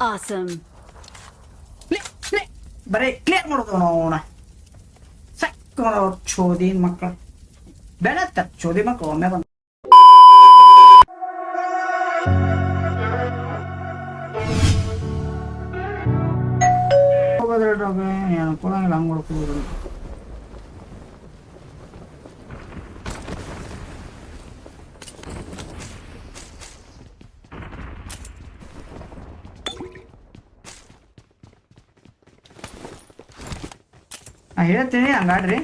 Awesome. ಬರೀ clear ಮಾಡೋದು ಅವನ ಸಕ್ ಚೋದಿ ಮಕ್ಕಳು ಬೆಳತ್ತ ಚೋದಿ ಮಕ್ಕಳು ಒಮ್ಮೆ ಬಂದು ಹೋಗೋದ್ರಾಗ ಏನು ಕೊಡಂಗಿಲ್ಲ ಹಂಗೆ ಹೊಡ್ಕೋಬೋದು ನಾ ಹೇಳ್ತೀನಿ ಹಂಗಾಡ್ರಿ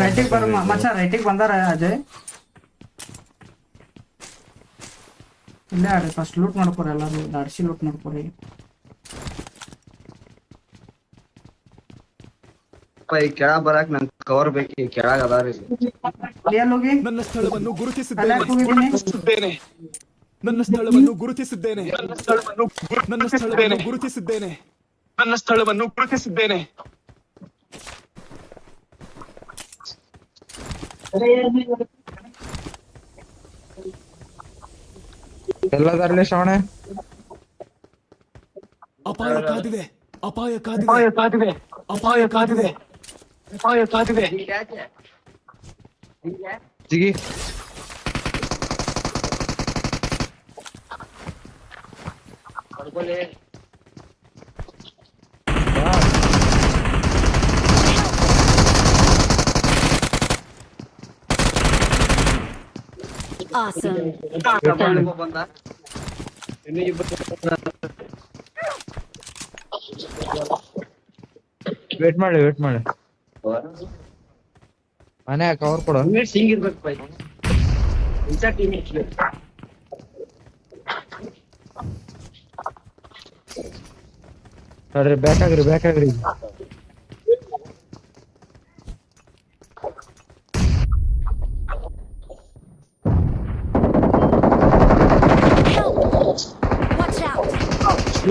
ರೈಟಿಗೆ ಬರ ಮಚ್ಚ ರೈಟಿಗೆ ಬಂದಾರ ಅಜಯ್? ಇಲ್ಲೇ ಆಡ್ರಿ ಫಸ್ಟ್ ಲೂಟ್ ಮಾಡ್ಕೊರಿ ಎಲ್ಲರೂ ದಾಡ್ಸಿ ಲೂಟ್ ಮಾಡ್ಕೊರಿ. ಈ ಕೆಳಗ್ ಬರಾಕ್ ನನ್ ಕವರ್ ಬೇಕು ಕೆಳಗ್ ಅದಾರಿ ಎಲ್ಲಿ ಹೋಗಿ? ನನ್ನ ಸ್ಥಳವನ್ನು ಗುರುತಿಸಿದ್ದೇನೆ. ನನ್ನ ಸ್ಥಳವನ್ನು ಗುರುತಿಸಿದ್ದೇನೆ ನನ್ನ ಸ್ಥಳವನ್ನು ಗುರುತಿಸಿದ್ದೇನೆ ನನ್ನ ಸ್ಥಳವನ್ನು ಗುರುತಿಸಿದ್ದೇನೆ ಎಲ್ಲದಾರ್ಲಿ ಶ್ರವಣೆ ಅಪಾಯ ಕಾದಿದೆ ಅಪಾಯ ಕಾದಿದೆ ಅಪಾಯ ಕಾದಿದೆ ಅಪಾಯ ಕಾದಿದೆ ಅಪಾಯ ಕಾದಿದೆ ಜಿಗಿ Awesome. ಬಂದ ವೇಟ್ ಮಾಡಿ ವೇಟ್ ಮಾಡಿ ಮನೆ ಕವರ್ ಕೊಡು ಸಿಂಗ್ ಇರ್ಬೇಕು ಬೈ ಇಂಥ ಟೀಮ್ ನೋಡ್ರಿ ಬೇಕಾಗ್ರಿ ಬೇಕಾಗ್ರಿ.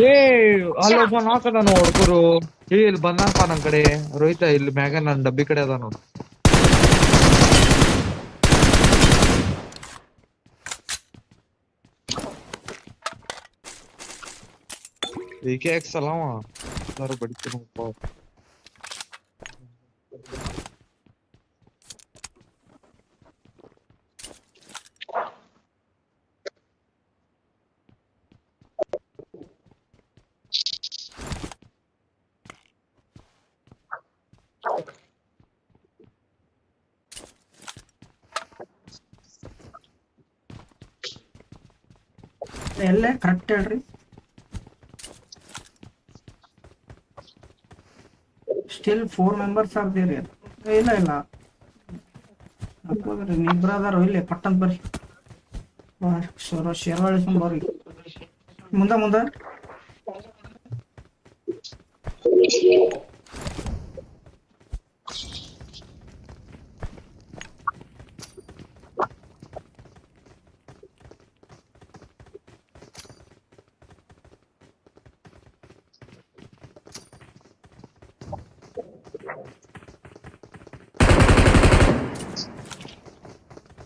ಏ ಅಲ್ಲೊಬ್ಬ ನಾಕದಾನು ಹುಡ್ಗರು ಏ ಇಲ್ಲಿ ಬಂದಪ್ಪ ನನ್ ಕಡೆ. ರೋಹಿತ ಇಲ್ಲಿ ಮ್ಯಾಗ ನನ್ ಡಬ್ಬಿ ಕಡೆ ಅದ ನೋಡು. ಏಕೆ ಎಕ್ಸ್ ಅಲ್ಲವ ಎಲ್ಲಾರು ಬಡಿತೀನಿ ಎಲ್ಲೇ ಕರೆಕ್ಟ್ ಹೇಳ್ರಿ ಸ್ಟಿಲ್ ಫೋರ್ ಮೆಂಬರ್ಸ್ ಆಗ್ತೀರಿ ಇಲ್ಲ ಇಲ್ಲ. ಹಾಕೋದ್ರಿ ಇಬ್ರು ಅದಾರ ಇಲ್ಲಿ ಪಟ್ಟಂತ ಬರ್ರಿ. ಶೇರ್, ಶೇರ್ವಾಳಿ ಬರ್ರಿ ಮುಂದ ಮುಂದ.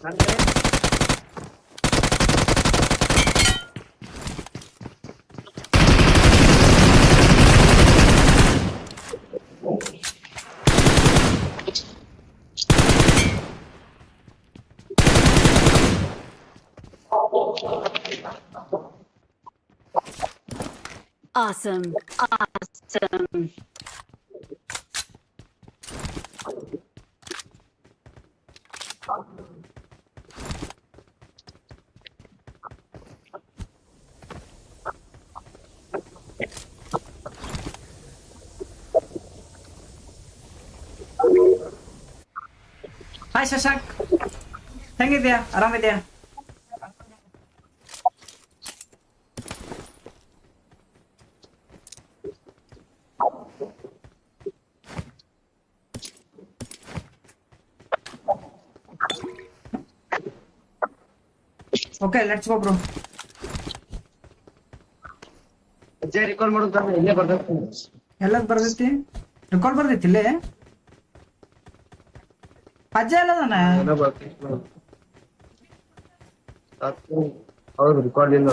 Sen de... Awesome. Awesome. Shashank ಹೆಂಗಿದ್ಯಾ? ಆರಾಮಿದ್ಯಾ? ಓಕೆ ಲೆಟ್ಸ್ ಗೋ ಬ್ರೋ ಅಜ್ಜ ರಿಕಾಲ್ ಮಾಡೋದು ಇಲ್ಲೇ ಬರ್ಬೇಕು. ಎಲ್ಲದ್ ಬರ್ದೈತಿ ರೆಕಾರ್ಡ್ ಬರ್ದೈತಿ ಇಲ್ಲೇ? பஜ்ஜால தானே அவர் ரெக்கார்ட் இல்ல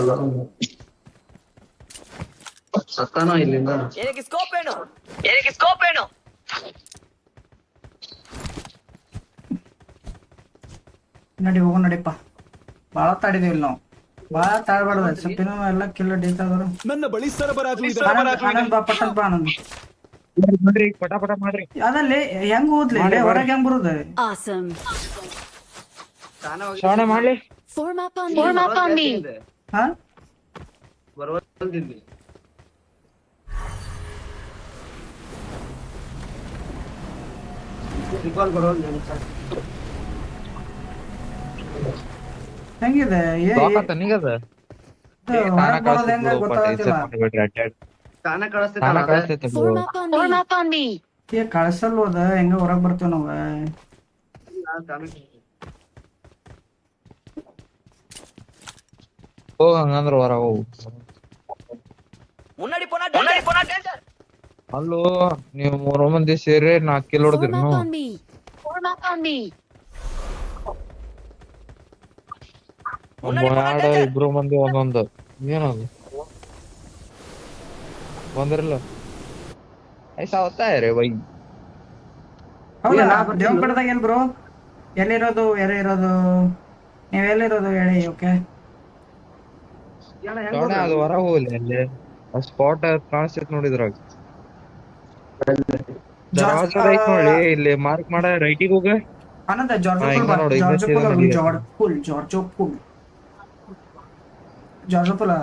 சத்தானா இல்லைன்னா எனக்கு ஸ்கோப் ಬಾಳ ತಾಳ್ಬಾರ್ದು ಸಪ್ಪಿನ ಕಿಲ್ಲ ಡೀಸ್ ನನ್ನ ಬಳಿ ಸರಬರಾಜು ಮಾಡ್ರಿ ಪಟ ಪಟ ಮಾಡ್ರಿ ಅದಲ್ಲಿ ಹೆಂಗ್ ಓದ್ಲಿ ಇಲ್ಲೇ ಹೊರಗೆ ಹೆಂಗ್ ಬರುದು Awesome. ಶ್ರವಣ ಮಾಡ್ಲಿ Form up on me. Form up on me. ಹಾ ಬರುವಂತಿದ್ವಿ ರಿಕಾಲ್ ಬರುವಂತ ಹೆಂಗಿದೆ ಏ ಸಾಕತ್ತ ನಿಗದ ಹೊರಗ್ ಬರೋದ್ ಹೆಂಗ ಗೊತ್ತಾಗತ್ತಿಲ್ಲ ತಾನ ಕಳಿಸ್ತೈತೆ ತಾನ ಕಳಿಸ್ತೈತೆ ಪೂರ್ಣಪಾಂಡಿ ಏ ಕಳಿಸಲ್ವದ ಹೆಂಗ ಹೊರಗೆ ಬರ್ತೀವಿ ನಾವು ಹೋಗ ಹಂಗಂದ್ರ ಹೊರ ಹೋಗು ಮುನ್ನಡಿ ಪೋನಾ ಮುನ್ನಡಿ ಪೋನಾ ಡೇಂಜರ್ ಅಲ್ಲೋ ನೀವು ಮೂರು ಮಂದಿ ಸೇರಿ ನಾಲ್ಕು ಕಿಲ್ ಹೊಡೆದ್ರಿ ಇಬ್ರು ಮಂದಿ ಒಂದೊಂದು ಏನದು ಬಂದಿರಲ್ಲ. ಐಸ ಅವತ್ತ ರೀ ಬೈ ಹೌದಾ? ದೇವ್ ಏನ್ ಬ್ರೋ ಎಲ್ಲಿರೋದು ಎರೆ ಇರೋದು? ನೀವ್ ಎಲ್ಲಿರೋದು ಹೇಳಿ ಓಕೆ? ಶ್ರವಣ ಅದು ಹೊರ ಹೋಗ್ಲಿ ಅಲ್ಲಿ. ಸ್ಪಾಟ್ ಕಾಣಿಸ್ತೈತೆ ನೋಡಿದ್ರಾಗ ದರ್ವಾಜ ಐತ್ ನೋಡಿ ಇಲ್ಲಿ ಮಾರ್ಕ್ ಮಾಡ ರೈಟಿಗೆ ಹೋಗ. ಆನಂದ ಜಾರ್ಜ್ ನೋಡು, ಜಾರ್ಜ್ ಸೀದಾ George pull George pull. George pull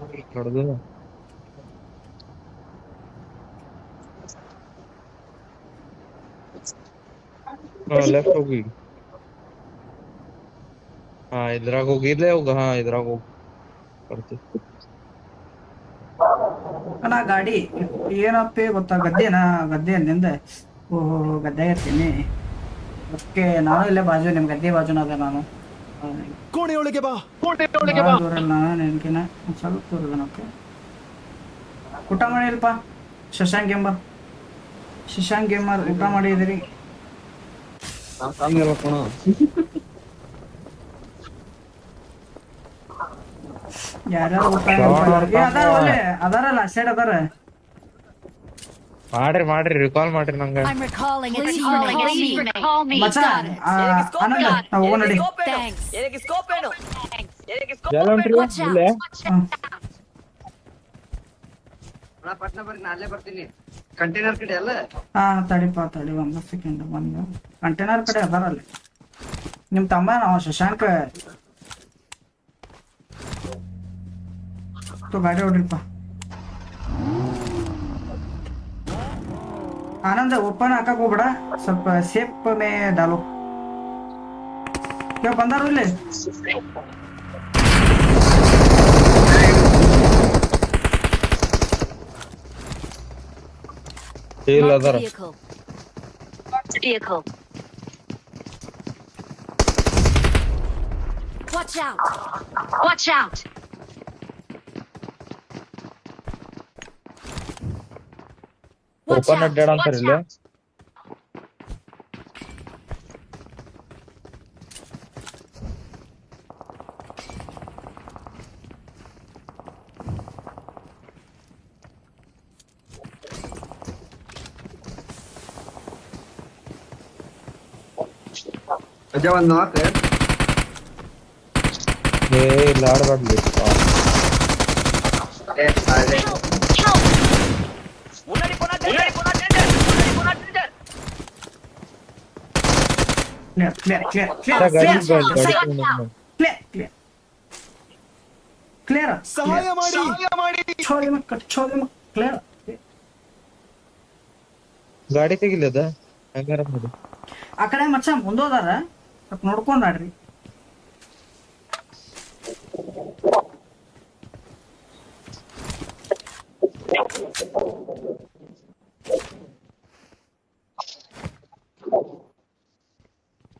ನಾನು ಮ್ಯಾಗ ಹೋಗ್ಲಿ ನೋಡುದು ಲೆಫ್ಟ್ ಹೋಗಿ ಹಾ ಇದ್ರಾಗ ಹೋಗಿ ಇಲ್ಲೇ ಹೋಗ ಹಾ ಇದ್ರಾಗ ಹೋಗಿ ಬರ್ತೀವಿ ಅಣ್ಣ ಗಾಡಿ ಏನಪ್ಪಿ ಗೊತ್ತಾ ಗದ್ದೆನಾ ಗದ್ದೆ ನಿಂದ ಓಹೋ ಗದ್ದೆ ಇರ್ತೀನಿ ಓಕೆ ನಾನು ಇಲ್ಲೇ ಬಾಜು ನಿಮ್ ಗದ್ದೆ ಬಾಜುನ ಅದ ನಾನು ಕೋಣೆಯೊಳಗೆ ಬಾ ಭಾಳ ದೂರ ಅಲ್ಲ ನೆನ್ಕಿನ ಒಂದ್ ಸ್ವಲ್ಪ ದೂರ ಅದ ಓಕೆ ಊಟ ಮಾಡಿಲ್ಪ ಶಶಾಂಕ್ ಎಂಬ ಶಶಾಂಕ್ ಎಂಬರ್ ಊಟ ಮಾಡಿದ್ರಿ ಯಾರ್ಯಾರು ಊಟ ಏ, ಅದಾರ ಒಳ್ಳೆ ಅದಾರಲ್ಲ ಸೈಡ್ ಅದಾರ ಮಾಡ್ರಿ ಮಾಡ್ರಿ ರಿಕಾಲ್ ಮಾಡ್ರಿ ನಂಗೆ ಕಂಟೈನರ್ ಕಡೆ ಅಲ್ಲ ಹಾ ತಡಿಪ ತಡಿ ಒಂದ್ ಸೆಕೆಂಡ್ ಒಂದು ಕಂಟೈನರ್ ಕಡೆ ಅದಾರಲ್ಲಿ ನಿಮ್ ತಮ್ಮ ನಾವು ಶಶಾಂಕ್ ಗಾಡಿ ಹೊಡ್ರಿಪ್ಪ ಆನಂದ ಓಪನ್ ಹಾಕಕ್ ಹೋಗ್ಬೇಡ ಸ್ವಲ್ಪ ಸೇಫ್ ಮೇ ಡಾಲು ಇವಾಗ ಬಂದಾರು ಇಲ್ಲಿ ಇಲ್ಲ Marked ಅದಾರ vehicle. Marked vehicle. Watch out. Watch out. Watch open out. ಅಡ್ಡಾಡ ಅಂತಾರ Watch ಇಲ್ಲಿ out. ಅಜ್ಜ ಒಂದ್ ನಾಲ್ಕು ಏ ಇಲ್ಲ ಆಡ್ಬಾರ್ದು ಕ್ಲಿಯರ್ ಕ್ಲಿಯರ್ ಕ್ಲಿಯರ್ ಗಾಡಿ ಕ್ಲಿಯರ್ ಗಾಡಿ ತಗೊಂಡ್ ಬಂದು. ಕ್ಲಿಯರ್ ಕ್ಲಿಯರ್ ಕ್ಲಿಯರ್ ಸಹಾಯ ಮಾಡಿ ಚೋದಿ ಮಕ್ಕ ಚೋದಿ ಮಕ್ಕ ಕ್ಲಿಯರ್ ಗಾಡಿ ತೆಗಿಲದ ಹಂಗಾರ ಮಾಡಿ ಆ ಕಡೆ ಮಚ್ಚ ಮುಂದೋದಾರ ಸ್ವಲ್ಪ ನೋಡ್ಕೊಂಡಾಡ್ರಿ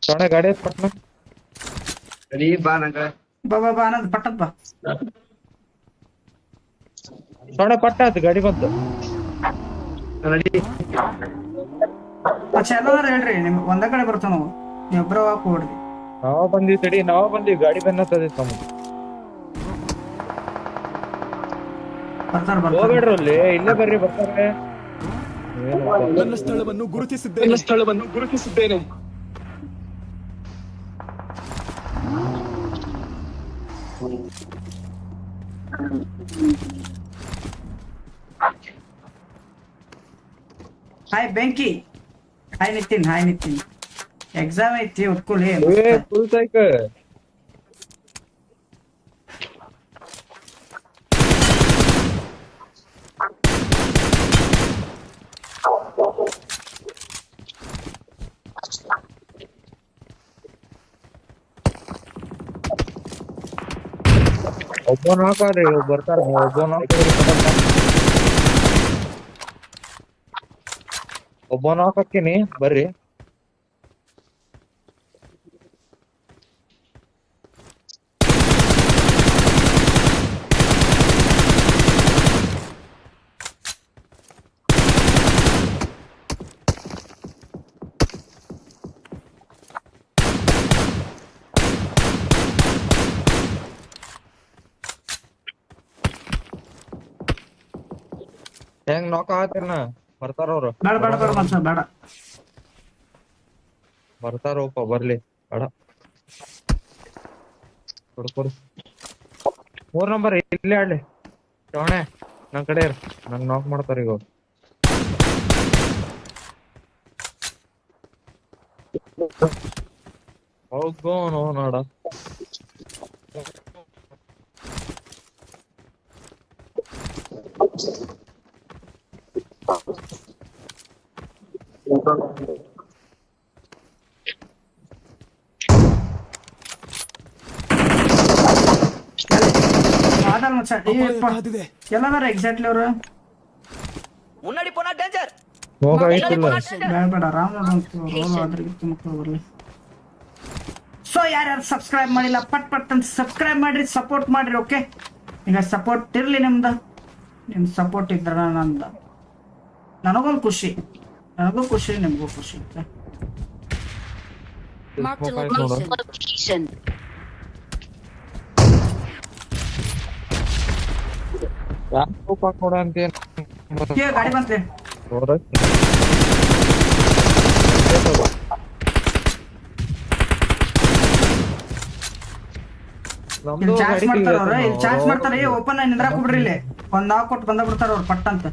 ಶ್ರವಣ ಗಾಡಿ ಐತ್ ಪಟ್ನ? ರೆಡಿ ಬಾ ನಂಗ. ಬಾ ಬಾ ಬಾ ಪಟ್ಟದ್ ಬಾ. ಶ್ರವಣ ಪಟ್ಟ ಆಯ್ತು ಗಾಡಿ ಬಂತು. ಆ ಮಚ್ಚ ಎಲ್ಲಾರು ಹೇಳ್ರಿ ನಿಮ್ ಒಂದ ಕಡೆ ಬರ್ತಾವ ನಾವು. ನೀವ್ ವಾಕ್ ಹೋಗ್ರಿ ನಾವ್ ಬಂದಿವಿ ತಡಿ ನಾವ್ ಬಂದಿವಿ ಗಾಡಿ ಬೆನ್ನತ್ತದ ತಮ್ಮ ಬರ್ತಾರ ಬರ್ತಾರ. ಹೋಗ್ಬೇಡ್ರಲ್ಲಿ ಇಲ್ಲೇ ಬರ್ರಿ ಬರ್ತಾರೆ. ನನ್ನ ಸ್ಥಳವನ್ನು ಗುರುತಿಸಿದ್ದೇನೆ ಸ್ಥಳವನ್ನು ಗುರುತಿಸಿದ್ದೇನೆ ಹಾಯ್ ಬೆಂಕಿ hi Nitin hi Nitin exam ಐತಿ ಒಟ್ಕೊಳ್ಳಿ ಏ ಫುಲ್ ಸೈಕಲ್ ಒಬ್ಬ ನಾಲ್ಕಾದ್ರಿ ಬರ್ತಾರ ಒಬ್ಬ ನಾಲ್ಕಾದ್ರಿ ಒಬ್ಬ ನಾಲ್ಕು ಬರ್ರಿ. ಹೆಂಗ್ ನಾಕ ಆತಿರ್ನ ಬರ್ತಾರ ಅವ್ರು. ಬೇಡ ಬೇಡ ಬೇಡ ಮನುಷ್ಯ ಬೇಡ. ಬರ್ತಾರಪ್ಪ ಬರ್ಲಿ. ಬೇಡ. ಕೊಡು ಕೊಡು. ಮೂರ್ ನಂಬರ್ ಇಲ್ಲೇ ಆಡ್ಲಿ ಚೋಣೆ ನನ್ ಕಡೆ ಇರ್. ನಂಗ್ ನಾಕ್ ಮಾಡ್ತಾರ ಈಗ ಅವ್ರು. ಹೋಗೋನು ನೋಡ? ಎಲ್ಲದಾರ ಎಕ್ಸಾಕ್ಟ್ಲಿ ಅವರು? ಮುನ್ನಡಿ ಪುನಃ ಡೇಂಜರ್ ಬೇಡ ಬೇಡ ಆರಾಮ್ ನೋಡಂತು ರೋಲ್ ಅದ್ರಿಗೆ ಮಕ್ಕಳು ಬರ್ಲಿ ಸೊ ಯಾರ್ಯಾರು ಸಬ್ಸ್ಕ್ರೈಬ್ ಮಾಡಿಲ್ಲ ಪಟ್ ಪಟ್ ಅಂತ ಸಬ್ಸ್ಕ್ರೈಬ್ ಮಾಡ್ರಿ ಸಪೋರ್ಟ್ ಮಾಡ್ರಿ ಓಕೆ ಈಗ ಸಪೋರ್ಟ್ ಇರಲಿ ನಿಮ್ದು. ನಿಮ್ ಸಪೋರ್ಟ್ ಇದ್ರ ನಂದ. ನನಗೊಂದು ಖುಷಿ. ನನಗೂ ಖುಷಿ ನಿಮಗೂ ಖುಷಿ ನೋಡು. ಅಂತ ಗಾಡಿ ಬಂತ್ರಿ ಇಲ್ಲಿ ಚಾರ್ಜ್ ಮಾಡ್ತಾರ ಅವ್ರ ಇಲ್ಲಿ ಚಾರ್ಜ್ ಮಾಡ್ತಾರ ಏ ಓಪನ್ ನಿಂದ್ರಾಕ್ ಬಿಡ್ರಿ ಇಲ್ಲಿ. ಒಂದ್ ನಾವ್ ಕೊಟ್ಟು ಬಂದ ಬಿಡ್ತಾರ ಅವ್ರು ಪಟ್ ಅಂತ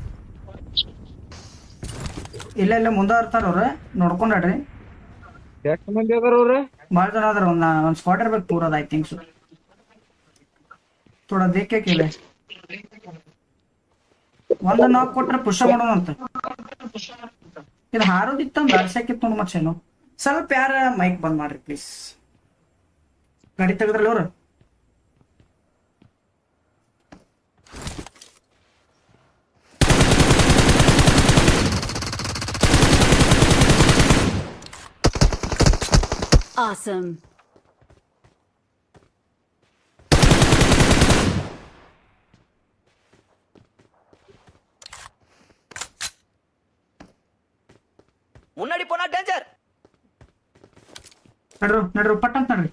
ಇಲ್ಲ ಇಲ್ಲ ಮುಂದ ಇರ್ತಾರ ಅವ್ರ ನೋಡ್ಕೊಂಡ್ರಿ ಎಷ್ಟು ಮಂದಿ ಅದಾರ ಅವ್ರ? ಬಾಳ ಜನ ಅದಾರ ಒಂದ್ ಒಂದ್ ಸ್ಕ್ವಾಡ್ ಇರ್ಬೇಕು ಪೂರದ ಐ ಥಿಂಕ್ಸ್ ಕೇಳೆ? ಒಂದ್ ನಾಕ್ ಕೊಟ್ರೆ ಪುಷ ಮಾಡೋಣ ಅಂತ. ಇದು ಹಾರೋದಿತ್ತ ಬಾರ್ಸಕ್ಕಿತ್ತು ನೋಡ್ ಮಚ್ಚೇನು ಸ್ವಲ್ಪ ಯಾರ ಮೈಕ್ ಬಂದ್ ಮಾಡ್ರಿ ಪ್ಲೀಸ್ ಗಾಡಿ ತೆಗದ್ರಲ್ಲ ಅವ್ರು. Awesome. முன்னாடி போனா டேஞ்சர் ನಡ್ರು ನಡ್ರು ಪಟ್ ಅಂತ ನಡ್ರಿ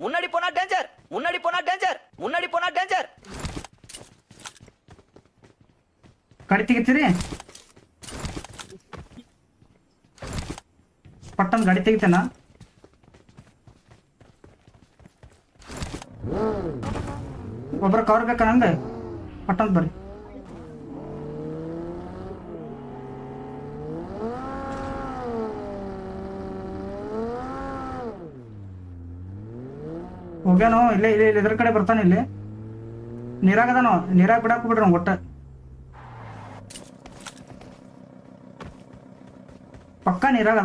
முன்னாடி போனா டேஞ்சர் முன்னாடி போனா டேஞ்சர் முன்னாடி போனா டேஞ்சர் ಗಾಡಿ ತೆಗಿತೀರಿ ಪಟ್ಟಂತ ಗಾಡಿ ತೆಗಿತೇನ ಒಬ್ರ ಕವರ್ ಬೇಕಾ ನಂಗೆ ಪಟ್ಟಂತ ಬರ್ರಿ ಹೋಗ್ಯಾನೋ, ಇಲ್ಲೇ ಇಲ್ಲೇ, ಇಲ್ಲಿ ಇದ್ರ ಕಡೆ ಬರ್ತಾನೆ ಇಲ್ಲಿ. ನೀರಾಗದಾನು, ನೀರಾಗ ಬಿಡಾಕ್ ಬಿಡ್ರಿ ಒಟ್ಟ. ಪಕ್ಕ ನೀರಾಗ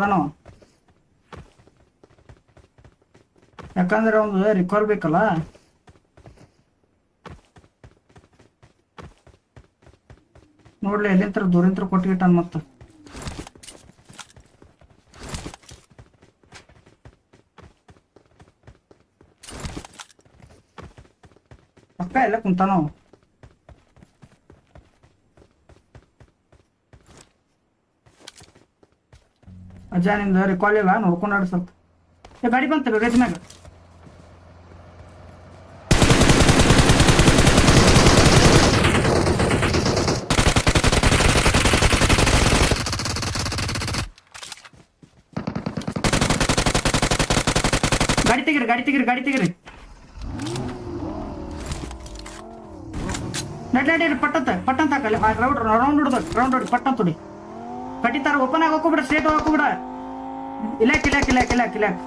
ಯಾಕಂದ್ರೆ ಅವ್ನು ರಿಕವರ್ ಬೇಕಲ್ಲ. ನೋಡ್ಲಿ ಎಲ್ಲಿಂತ್ರ ದೂರಿಂತ್ರ ಕೊಟ್ಟಿಗಿಟ್ಟಾನ ಮತ್ತ. ಎಲ್ಲ ಕುಂತಾನೋ ಅಜ್ಜ, ನಿಂದ ರಿಕಾಲ್ ಇಲ್ಲ? ನೋಡ್ಕೊಂಡಾಡ ಸ್ವಲ್ಪ. ಏ, ಗಾಡಿ ಬಂತ ಗಜ ಮ್ಯಾಗ. ಗಾಡಿ ತೆಗಿರಿ ಗಾಡಿ ತೆಗಿರಿ ಗಾಡಿ ತೆಗಿರಿ. ನಡ್ ನಡೀರಿ ಪಟ್ಟಂತ ಪಟ್ಟಂತ ಹಾಕಲ್ಲ ರೌಂಡ್ ರೌಂಡ್ ಹೊಡ್ದ ರೌಂಡ್ ಹೊಡಿ ಪಟ್ಟಂತ ಹೊಡಿ ಕಟ್ಟಿತಾರ ಓಪನ್ ಆಗಿ ಹೋಗ್ಬಿಡ ಸ್ಟ್ರೇಟ್ ಹೋಗ್ಬಿಡ ಇಲ್ಯಾಕ್ ಇಲ್ಯಾಕ್ ಇಲ್ಯಾಕ್ ಇಲ್ಯಾಕ್ ಇಲ್ಯಾಕ್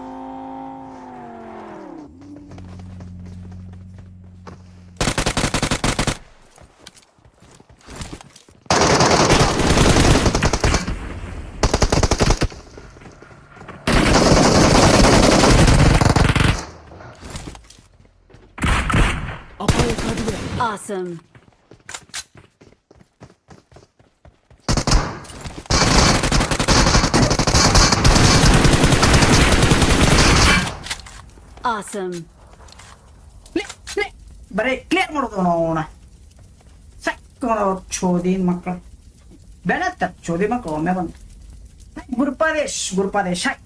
ಅಪಾಯ ಕಾದಿದೆ Awesome. Awesome. ಬರೀ ಕ್ಲಿಯರ್ ಮಾಡೋದು ನಾವು ಅವನ ಅವ್ರ ಚೋದಿನ್ ಮಕ್ಕಳು ಬೆಳತ್ತ ಚೋದಿ ಮಕ್ಕಳು ಒಮ್ಮೆ ಬಂದು ಗುರುಪಾದೇಶ್ ಗುರುಪಾದೇಶ್ ಹಾಯ್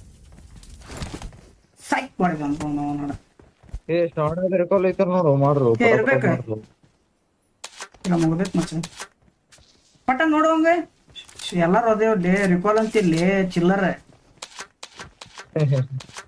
ಸೈಕ್ ನಾವು ನೋಡ ಏ ಸ್ಟಾರ್ಟ್ ರಿಕಾಲ್ ಐತಾರ ನೋಡು ಮಾಡ್ರು ಇರ್ಬೇಕು. ಇಲ್ಲ ಮುಗ್ದೈತ್ ಮಚ್ಚ. ಪಟ ನೋಡುವಂಗ ಎಲ್ಲಾರು ಅದೇ ಲೇ ರಿಕಾಲ್ ಅಂತಿಲ್ಲಿ ಚಿಲ್ಲರ.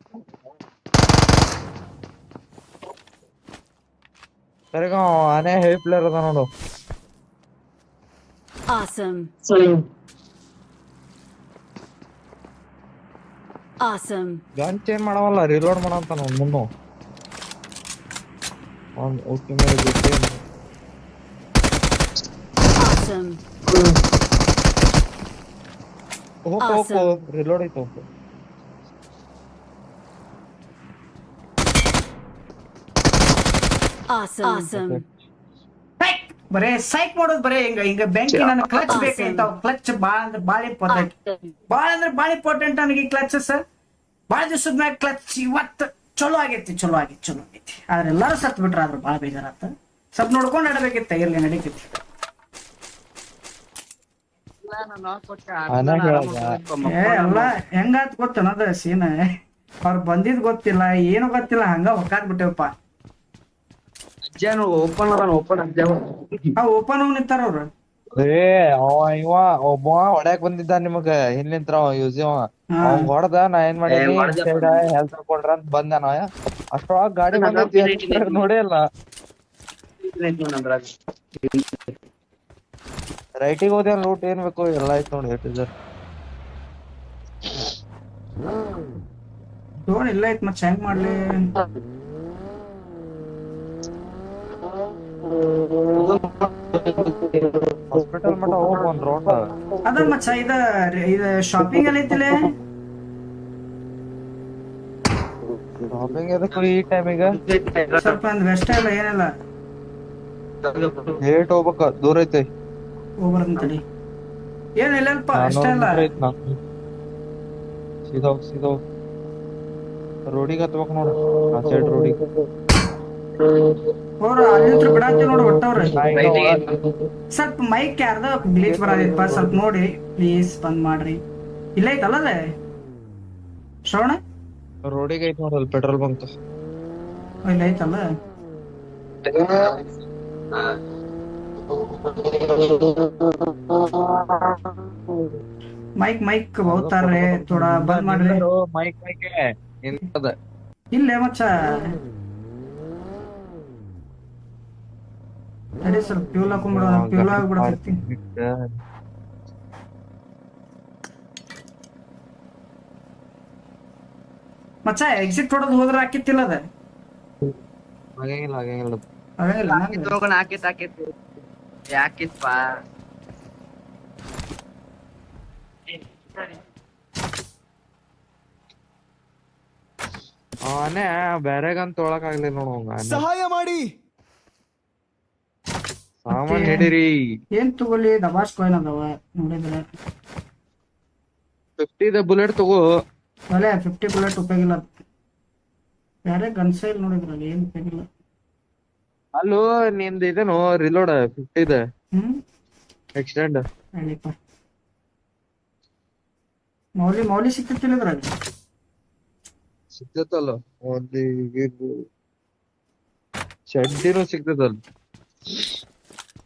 ಸರಿಗ ಆನೆ ಹೆವಿ ಪ್ಲೇಯರ್ ಅದ ನೋಡು Awesome. Awesome. ಗನ್ ಚೇಂಜ್ ಮಾಡವಲ್ಲ ರಿಲೋಡ್ ಮಾಡಂತ ನೋಡು ಮುನ್ನು ಅವ್ನ್ ಓಕೆ ಮೇಲೆ ಬಿಟ್ಟು Awesome. ಹೋಗು ಹೋಗು. ರಿಲೋಡ್ ಐತೆ ಹೋಗು Awesome. Awesome. ಸೈಕ್ ಬರೇ ಸೈಕ್ ಮಾಡೋದು ಬರೇ ಹಿಂಗ ಹಿಂಗ ಬೆಂಕಿ ನನಗೆ ಕ್ಲಚ್ ಬೇಕಾಯ್ತಾವ ಕ್ಲಚ್ ಬಾಳ ಅಂದ್ರೆ ಬಾಳ ಇಂಪಾರ್ಟೆಂಟ್ ಬಾಳ ಅಂದ್ರೆ ಬಾಳ ಇಂಪಾರ್ಟೆಂಟ್ ನನಗೆ ಕ್ಲಚ್ ಸರ್ ಬಾಳ ದಿವಸದ ಮ್ಯಾಗ ಕ್ಲಚ್ ಇವತ್ತು ಚಲೋ ಆಗೈತಿ ಚಲೋ ಆಗೈತಿ ಚಲೋ ಆಗೈತಿ. ಆದ್ರೆ ಎಲ್ಲಾರು ಸತ್ ಬಿಟ್ರ ಆದ್ರ ಬಾಳ ಬೇಜಾರಾತ. ಸ್ವಲ್ಪ ನೋಡ್ಕೊಂಡು ನಡಬೇಕಿತ್ತ ಇರ್ಲಿ ನಡೀತೈತಿ ಎಲ್ಲ ಹೆಂಗಾತ್ ಗೊತ್ತನದ ಸೀನ? ಅವ್ರ ಬಂದಿದ್ ಗೊತ್ತಿಲ್ಲ ಏನು ಗೊತ್ತಿಲ್ಲ ಹಂಗ ಹೊಕ್ಕಾದ್ ಬಿಟ್ಟೇವಪ್ಪ ಅಜ್ಜನು ಓಪನ್ ಅದಾನ ಓಪನ್ ಅಜ್ಜ ಆ ಓಪನ್ ಹೋಗ್ ನಿಂತಾರ ಅವ್ರು. ಏ ಅವ ಇವ ಒಬ್ಬ ಹೊಡ್ಯಾಕ್ ಬಂದಿದ್ದ ನಿಮಗ ಹಿಂದಿಂತ್ರ ಯೂಸ್ ಅವ. ಹೊಡ್ದ ನಾ ಏನ್. ಮಾಡೀನಿ ಹೆಲ್ತ್ ಅಂತ ಬಂದ ಅಷ್ಟೊಳಗ ಗಾಡಿ ಬಂದೈತಿ ನೋಡೇ ಇಲ್ಲ ರೂಟ್ ರೈಟಿಗೆ ಹೋದೆ ಲೂಟ್ ಏನ್ ಬೇಕು ಎಲ್ಲ ಐತ್ ನೋಡಿ ಡೋನ್ ಇಲ್ಲ ಐತ್ ಮತ್ತೆ ಹೆಂಗ್ ಮಾಡ್ಲಿ? ಹಾಸ್ಪಿಟಲ್ ಮಟ ಹೋಗ್ ಒಂದ್ ರೌಂಡ್ ಅದ ಮಚ್ಚ ಇದ ಇದ ಶಾಪಿಂಗ್ ಅಲ್ಲಿ ಐತಿಲೆ ಶಾಪಿಂಗ್ ಎದಕ್ಕೆ ಈ ಟೈಮಿಗೆ ಸ್ವಲ್ಪ ಒಂದ್ ವೆಸ್ಟ್ ಇಲ್ಲ ಏನಿಲ್ಲ? ಲೇಟ್ ಹೋಗ್ಬೇಕ ದೂರ ಐತಿ. ಹೋಗ್ಬರ್ತೀನಿ ತಡಿ. ಇಲ್ಲಪ್ಪ ಅಷ್ಟೇ ಇಲ್ಲ ಸೀದಾ ಹೋಗ್ ಸೀದಾ ಹೋಗ್. ರೋಡಿಗೆ ಹತ್ಬೇಕು ನೋಡು ಆ ಸೈಡ್ ರೋಡಿಗೆ ಅವ್ರ ಅಲ್ಲಿ ಬಿಡಾತಿ ನೋಡಿ ಒಟ್ಟವ್ರ ಸ್ವಲ್ಪ ಮೈಕ್ ಯಾರ್ದ ಗ್ಲೀಚ್ ಬರೋದಿಲ್ಪ ಸ್ವಲ್ಪ ನೋಡಿ. ಪ್ಲೀಸ್ ಬಂದ್ ಮಾಡ್ರಿ. ಇಲ್ಲ ಐತಲ್ಲ ಅದೇ? ಶ್ರವಣ? ರೋಡಿಗೆ ಐತ್ ನೋಡಲ್ ಪೆಟ್ರೋಲ್ ಬಂಕ್. ಇಲ್ಲ ಐತಲ್ಲ? ಮೈಕ್ ಮೈಕ್ ಬಹುತಾರ್ರೆ ಥೋಡಾ ಬಂದ್ ಮಾಡ್ರಿ. ಮೈಕ್ ಮೈಕ್ ಇಲ್ಲೇ ಮಚ್ಚ. अरे सर प्योला को मरो प्योला को बड़ा सकती मचा एग्जिट थोड़ा दूर रख के तिला दे। आगे ही लगे ही लगे अरे लगे तो कौन आके ताके याके पा ಆನೆ ಬೇರೆಗಂತ ತೋಳಕಾಗಲಿಲ್ಲ ನೋಡುವಂಗ ಸಹಾಯ ಮಾಡಿ ಸಾಮಾನ್ ಹಿಡೀರಿ. ಏನ್ ತಗೊಳ್ಳಿ ದಬಾಸ್ ಕಾಯಿನ್ ಅದಾವ ನೋಡಿದ್ರೆ. ಫಿಫ್ಟಿದ ಬುಲೆಟ್ ತಗೋ. ಅಲೆ ಫಿಫ್ಟಿ ಬುಲೆಟ್ ಉಪಯೋಗಿಲ್ಲ ಬೇರೆ ಗನ್ಸೈಲ್ ನೋಡಿದ್ರಲ್ಲಿ ಏನ್ ಉಪಯೋಗಿಲ್ಲ. ಅಲ್ಲೋ ನಿಂದ ಇದೇನು ರಿಲೋಡ್ ಫಿಫ್ಟಿದ ಹ್ಮ್. ಎಕ್ಸ್ಟೆಂಡ್ ಮೌಲಿ ಮೌಲಿ ಸಿಕ್ತಿತ್ತಿಲ್ಲ ಇದ್ರಾಗ? ಸಿಕ್ತತಲ್ಲ ಒಂದ್ ಶಡ್ಡಿನೂ ಸಿಗ್ತೈತಲ್ಲ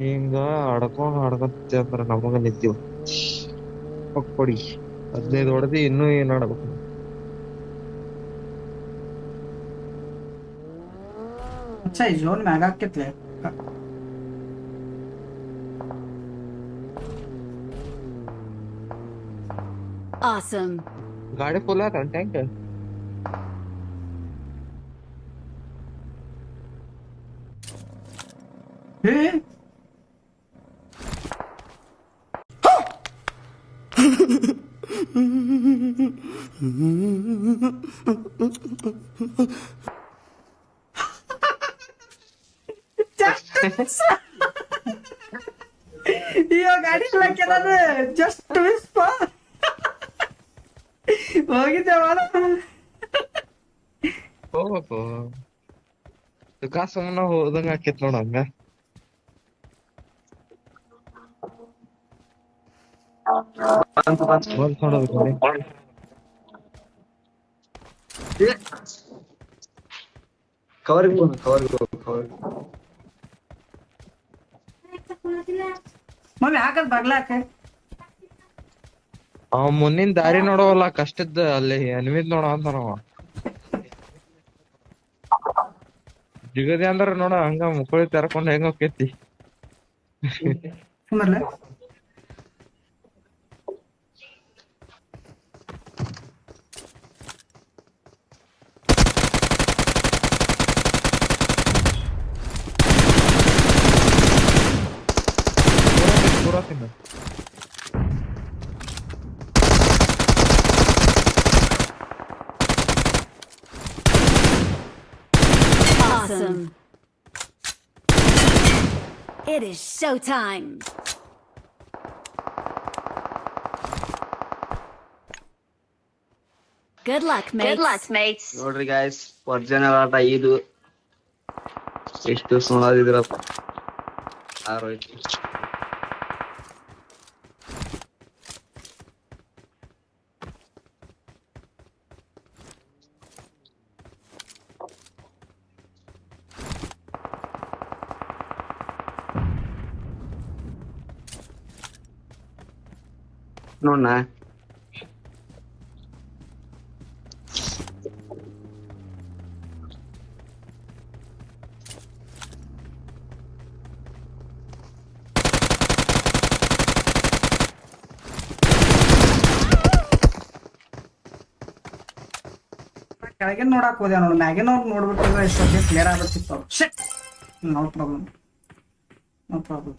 ಹಾ. ಅವ್ರು. ಹಿಂಗ ಆಡ್ಕೊಂಡ್ ಆಡ್ಕೊಂತ ಅಂದ್ರ ನಮಗ ನಿಂತೀವ ಹೊಕ್ಕೊಡಿ ಹದಿನೈದು ಹೊಡೆದಿ ಇನ್ನೂ ಏನ್ ಆಡ್ಬೇಕು ಅಚ್ಚಾ ಈ ಜೋನ್ ಮ್ಯಾಗ ಹಾಕೈತ್ಲೆ Awesome. ಗಾಡಿ ಫುಲ್ ಆತ ಟ್ಯಾಂಕ್ ಗಾಡಿ ಹಾಕ್ಯದ ಜಸ್ಟ್ ಮಿಸ್ ಹೋಗಿದ್ದೆ ಮಾಡ ಹೋಗ್ಬೇಕು ಸುಖ ಸುಮ್ಮನ ಹೋದಂಗ ಆಕೇತ್ ನೋಡ ಹಂಗ ಬಂತು ಬಂತು ಬಂದ್ ನೋಡೋದು ಗಾಡಿ. ಕವರ್ಗೆ ಹೋಗು ಕವರ್ಗೆ ಹೋಗು ಕವರ್ಗೆ ಮಮ್ಮಿ ಹಾಕದ್ ಬರ್ಲಾಕ ಅವ ಮುಂದಿನ ದಾರಿ ನೋಡವಲ್ಲ ಕಷ್ಟದ ಅಲ್ಲಿ ಎನ್ಮಿದ್ ನೋಡ ಅಂತಾನವ ಜಿಗದಿ ಅಂದ್ರ ನೋಡ ಹಂಗ ಮುಕ್ಕಳಿ ತೆರ್ಕೊಂಡ್ ಹೆಂಗ ಹೋಕೇತಿ Awesome. It is showtime. Good luck, mates. Good luck, mates. ನೋಡ್ರಿ ಗಾಯ್ಸ್ ಒರಿಜಿನಲ್ ಆಟ ಇದು ಎಷ್ಟು ಸುಮಾರಿದ್ರಪ್ಪ ಆರೋಯ್ತು ನೋಡ್ನಾ ಕೆಳಗಿನ ನೋಡಕ್ ಹೋದೆ ನೋಡು ಮ್ಯಾಗಿನ ಅವ್ರು ನೋಡ್ಬಿಟ್ಟಿದ್ರೆ ಎಷ್ಟೊತ್ತಿಗೆ ಕ್ಲಿಯರ್ ಆಗ್ಬಿಡ್ತಿತ್ತು ಅವ್ರು shut no problem no problem